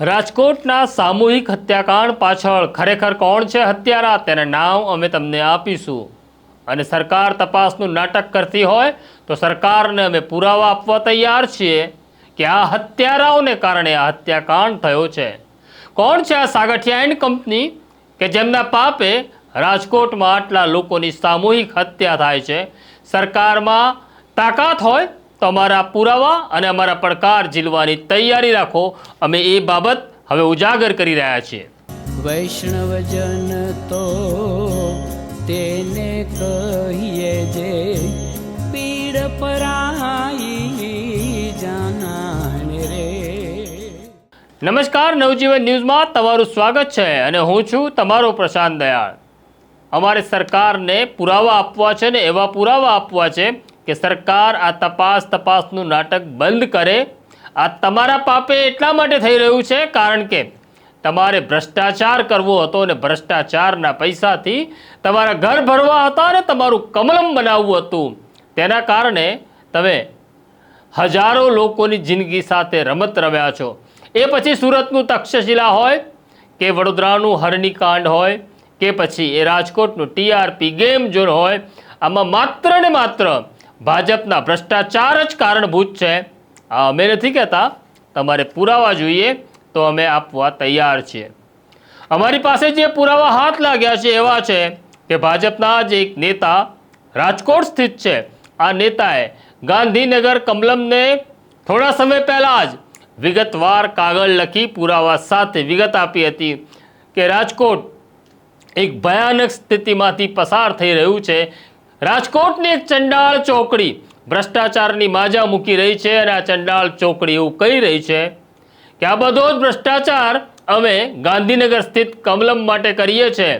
રાજકોટના સામૂહિક હત્યાકાંડ પાછળ ખરેખર કોણ છે હત્યારા તેના નામ અમે તમને આપીશું. અને સરકાર તપાસનું નાટક કરતી હોય તો સરકારને અમે પુરાવા આપવા તૈયાર છીએ કે આ હત્યારાઓને કારણે આ હત્યાકાંડ થયો છે. કોણ છે આ સાગઠિયા એન્ડ કંપની? કે જેમના પાપે રાજકોટમાં આટલા લોકોની સામૂહિક હત્યા થાય છે. સરકારમાં તાકાત હોય તો અમારા પુરાવા અને અમારા પડકાર ઝીલવાની તૈયારી રાખો. અમે એ બાબત હવે ઉજાગર કરી રહ્યા છીએ. વૈષ્ણવજન તો તેને કહીએ જે પીડ પરાઈ જાનાને રે. નમસ્કાર નવજીવન ન્યૂઝમાં તમારું સ્વાગત છે અને હું છું તમારો પ્રશાંત દયાળ. અમારે સરકારને પુરાવા આપવા છે ને એવા પુરાવા આપવા છે કે સરકાર આ તપાસ તપાસનું નાટક બંધ કરે. આ તમારા પાપે એટલા માટે થઈ રહ્યું છે, કારણ કે તમારે ભ્રષ્ટાચાર કરવો હતો અને ભ્રષ્ટાચારના પૈસાથી તમારા ઘર ભરવા હતા અને તમારું કમલમ બનાવવું હતું. તેના કારણે તમે હજારો લોકોની જિંદગી સાથે રમત રમ્યા છો. એ પછી સુરતનું તક્ષશિલા હોય કે વડોદરાનું હરણીકાંડ હોય કે પછી એ રાજકોટનું ટીઆરપી ગેમ ઝોન હોય, આમાં માત્ર ને માત્ર ભાજપના ભ્રષ્ટાચાર જ કારણભૂત છે. આ અમે નથી કહેતા. તમારે પુરાવા જોઈએ તો અમે આપવા તૈયાર છીએ. અમારી પાસે જે પુરાવા હાથ લાગ્યા છે એવા છે કે ભાજપના જ એક નેતા રાજકોટ સ્થિત છે. આ નેતાએ ગાંધીનગર કમલમને થોડા સમય પહેલાં જ વિગતવાર કાગળ લખી પુરાવા સાથે વિગત આપી હતી કે રાજકોટ એક ભયાનક સ્થિતિમાંથી પસાર થઈ રહ્યું છે. રાજકોટની ચંડાળ ચોકડી ભ્રષ્ટાચારની માજા મૂકી રહી છે અને આ ચંડાળ ચોકડી એવું કહી રહી છે કે આ બધો જ ભ્રષ્ટાચાર અમે ગાંધીનગર સ્થિત કમલમ માટે કરીએ છીએ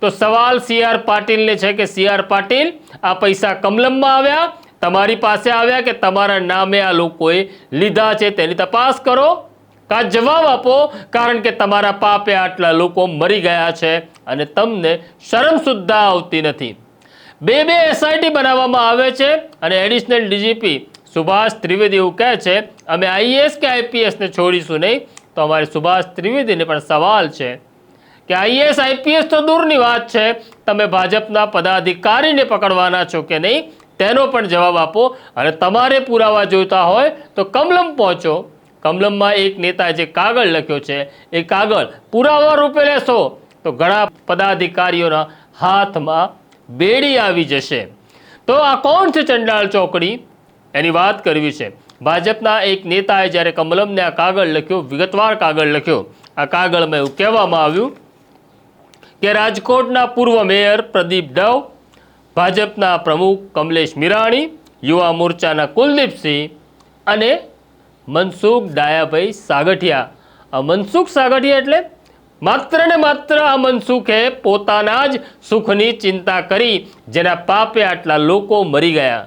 તો સવાલ સી આર પાટીલને છે કે સી આર પાટીલ, આ પૈસા કમલમમાં આવ્યા, તમારી પાસે આવ્યા કે તમારા નામે આ લોકોએ લીધા છે તેની તપાસ કરો? કા જવાબ આપો, કારણ કે તમારા પાપે આટલા લોકો મરી ગયા છે અને તમને શરમ સુદ્ધા આવતી નથી. બે બે એસઆઈટી બનાવવામાં આવે છે અને એડિશનલ ડીજીપી સુભાષ ત્રિવેદી એવું કહે છે, અમે આઈએએસ કે આઈપીએસને છોડીશું નહીં? તો અમારે સુભાષ ત્રિવેદીને પણ સવાલ છે કે આઈએએસ આઈપીએસ તો દૂરની વાત છે, તમે ભાજપના પદાધિકારીને પકડવાના છો કે નહીં? તેનો પણ જવાબ આપો અને તમારે પુરાવા જોઈતા હોય તો કમલમ પહોંચો. કમલમમાં એક નેતાએ જે કાગળ લખ્યો છે, એ કાગળ પુરાવા રૂપે લેશો તો ઘણા પદાધિકારીઓના હાથમાં બેડી આવી જશે. તો આ કોણ છે ચંડાળ ચોકડી? એની વાત કરવી છે. ભાજપના એક નેતાએ જ્યારે કમલમને આ કાગળ લખ્યો, વિગતવાર કાગળ લખ્યો. આ કાગળમાં એવું કહેવામાં આવ્યું કે રાજકોટના પૂર્વ મેયર પ્રદીપ ડવ ભાજપના પ્રમુખ કમલેશ મિરાણી, યુવા મોરચાના કુલદીપસિંહ અને મનસુખ ડાયાભાઈ સાગઠિયા. આ મનસુખ સાગઠિયા એટલે માત્ર ને માત્ર આ મનસુખે પોતાના જ સુખની ચિંતા કરી જેના પાપે આટલા લોકો મરી ગયા.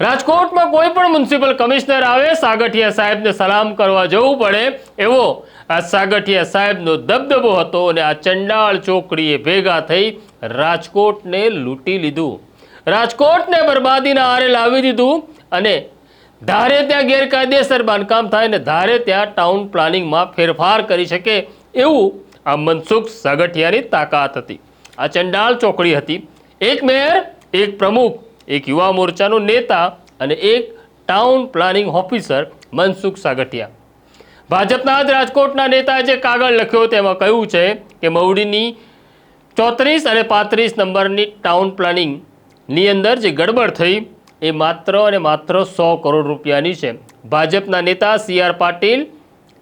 રાજકોટમાં કોઈ પણ મ્યુનિસિપલ કમિશનર આવે, સાગઠિયા સાહેબને સલામ કરવા જવું પડે એવો આ સાગઠિયા સાહેબનો દબદબો હતો અને આ ચંડાળ ચોકડીએ ભેગા થઈ રાજકોટને લૂંટી લીધું. રાજકોટને બરબાદીના આરે લાવી દીધું અને ધારે ત્યાં ગેરકાયદેસર બાંધકામ થાય અને ધારે ત્યાં ટાઉન પ્લાનિંગમાં ફેરફાર કરી શકે એવું આ મનસુખ સાગઠિયાની તાકાત હતી. આ ચંડાલ ચોકડી હતી. એક મેયર, એક પ્રમુખ, એક યુવા મોરચાનો નેતા અને એક town planning officer Mansukh Sagathiya. ભાજપના જ રાજકોટના નેતાએ જે કાગળ લખ્યો તેમાં કહ્યું છે કે મવડીની ચોત્રીસ અને પાંત્રીસ નંબરની ટાઉન પ્લાનિંગની અંદર જે ગડબડ થઈ એ માત્ર અને માત્ર સો કરોડ રૂપિયાની છે. ભાજપના નેતા સી આર પાટીલ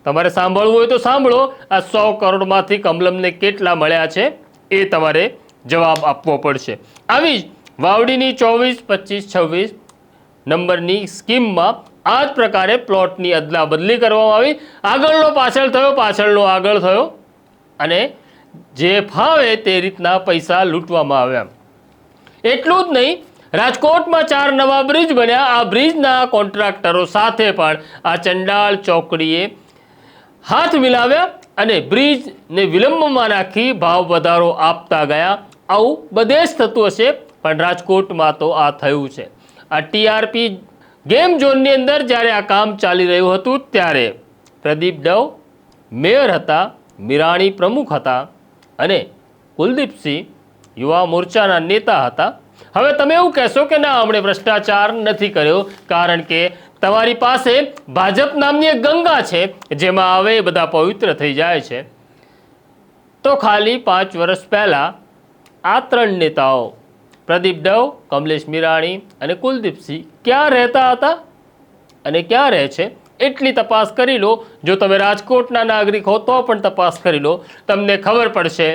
તમારે સાંભળવું હોય તો સાંભળો. આ સો કરોડમાંથી કમલમને કેટલા મળ્યા છે એ તમારે જવાબ આપવો પડશે. આવી જ વાવડીની ચોવીસ, પચીસ, છવ્વીસ નંબરની સ્કીમમાં આ જ પ્રકારે પ્લોટની અદલા બદલી કરવામાં આવી. આગળનો પાછળ થયો, પાછળનો આગળ થયો. અને જે ફાવે તે રીતના પૈસા લૂંટવામાં આવ્યા. એટલું જ નહીં, રાજકોટમાં ચાર નવા બ્રિજ બન્યા. આ બ્રિજના કોન્ટ્રાક્ટરો સાથે પણ આ ચંડાળ ચોકડીએ હાથ મિલાવ્યા અને બ્રિજને વિલંબમાં નાખી ભાવ વધારો આપતા ગયા. આવું બધે જ થતું હશે, પણ રાજકોટમાં તો આ થયું છે. આ ટીઆરપી ગેમ ઝોનની અંદર જ્યારે આ કામ ચાલી રહ્યું હતું ત્યારે પ્રદીપ ડવ મેયર હતા, મિરાણી પ્રમુખ હતા અને કુલદીપસિંહ યુવા મોરચાના નેતા હતા. હવે તમે એવું કહેશો કે ના અમણે ભ્રષ્ટાચાર નથી કર્યો, કારણ કે તમારી પાસે ભાજપ નામની એક ગંગા છે, જેમાં હવે એ બધા પવિત્ર થઈ જાય છે. તો ખાલી પાંચ વર્ષ પહેલાં આ ત્રણ નેતાઓ, પ્રદીપ ડવ કમલેશ મિરાણી અને કુલદીપસિંહ ક્યાં રહેતા હતા અને ક્યાં રહે છે? એટલી તપાસ કરી લો. જો તમે રાજકોટના નાગરિક હો, તો પણ તપાસ કરી લો. તમને ખબર પડશે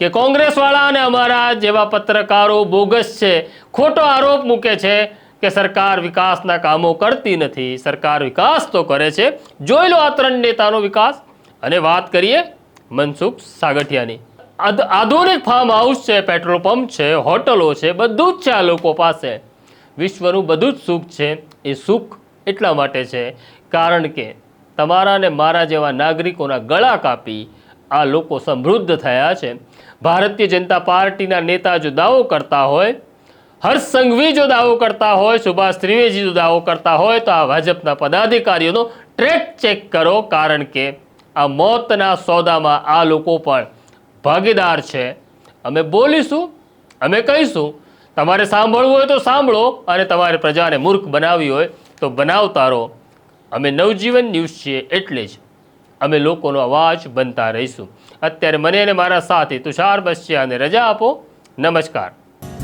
કે કોંગ્રેસવાળા અને અમારા જેવા પત્રકારો બોગસ છે, ખોટો આરોપ મૂકે છે કે સરકાર વિકાસના કામો કરતી નથી. સરકાર વિકાસ તો કરે છે. જોઈ લો આ ત્રણ નેતાનો વિકાસ. અને વાત કરીએ મનસુખ સાગઠિયાની. આધ- આધુનિક ફાર્મ હાઉસ છે પેટ્રોલ પંપ છે, હોટલો છે, બધું જ છે આ લોકો પાસે. વિશ્વનું બધું જ સુખ છે. એ સુખ એટલા માટે છે. કારણ કે તમારા ને મારા જેવા નાગરિકોના ગળા કાપી આ લોકો સમૃદ્ધ થયા છે. ભારતીય જનતા પાર્ટીના નેતા જો દાવો કરતા હોય હર્ષ સંઘવી જો દાવો કરતા હોય, સુભાષ ત્રિવેદી જો દાવો કરતા હોય, તો આ ભાજપના પદાધિકારીઓનો ટ્રેક ચેક કરો. કારણ કે આ મોતના સોદામાં આ લોકો પણ ભાગીદાર છે. અમે બોલીશું, અમે કહીશું. તમારે સાંભળવું હોય તો સાંભળો અને તમારે પ્રજાને મૂર્ખ બનાવવી હોય તો બનાવતા રહો. અમે નવજીવન ન્યૂઝ છીએ એટલે જ અમે લોકોનો અવાજ બનતા રહીશું. અત્યારે મને અને મારા સાથી તુષાર બસ્યાને રજા આપો. નમસ્કાર.